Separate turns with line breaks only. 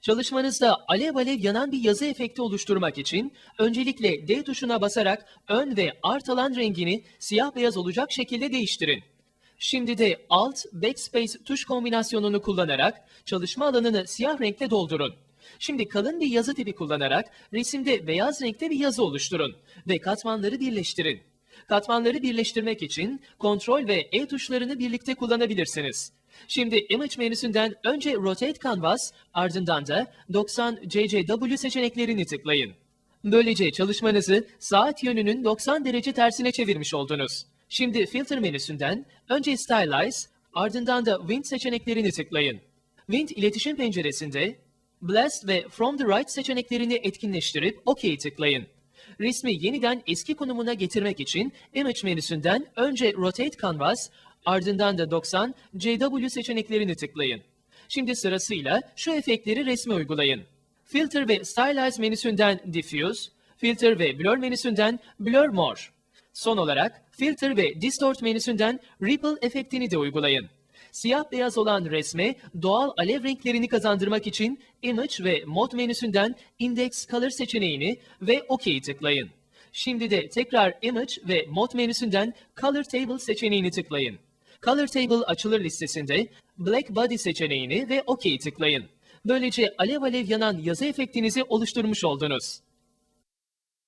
Çalışmanızda alev alev yanan bir yazı efekti oluşturmak için öncelikle D tuşuna basarak ön ve art alan rengini siyah beyaz olacak şekilde değiştirin. Şimdi de Alt, Backspace tuş kombinasyonunu kullanarak çalışma alanını siyah renkle doldurun. Şimdi kalın bir yazı tipi kullanarak resimde beyaz renkte bir yazı oluşturun ve katmanları birleştirin. Katmanları birleştirmek için Ctrl ve E tuşlarını birlikte kullanabilirsiniz. Şimdi Image menüsünden önce Rotate Canvas, ardından da 90 CCW seçeneklerini tıklayın. Böylece çalışmanızı saat yönünün 90 derece tersine çevirmiş oldunuz. Şimdi Filter menüsünden önce Stylize, ardından da Wind seçeneklerini tıklayın. Wind iletişim penceresinde Blast ve From the Right seçeneklerini etkinleştirip OK tıklayın. Resmi yeniden eski konumuna getirmek için Image menüsünden önce Rotate Canvas, ardından da 90 CW seçeneklerini tıklayın. Şimdi sırasıyla şu efektleri resme uygulayın. Filter ve Stylize menüsünden Diffuse, Filter ve Blur menüsünden Blur More. Son olarak Filter ve Distort menüsünden Ripple efektini de uygulayın. Siyah beyaz olan resme doğal alev renklerini kazandırmak için Image ve Mod menüsünden Index Color seçeneğini ve OK'yi tıklayın. Şimdi de tekrar Image ve Mod menüsünden Color Table seçeneğini tıklayın. Color Table açılır listesinde Black Body seçeneğini ve OK'yi tıklayın. Böylece alev alev yanan yazı efektinizi oluşturmuş oldunuz.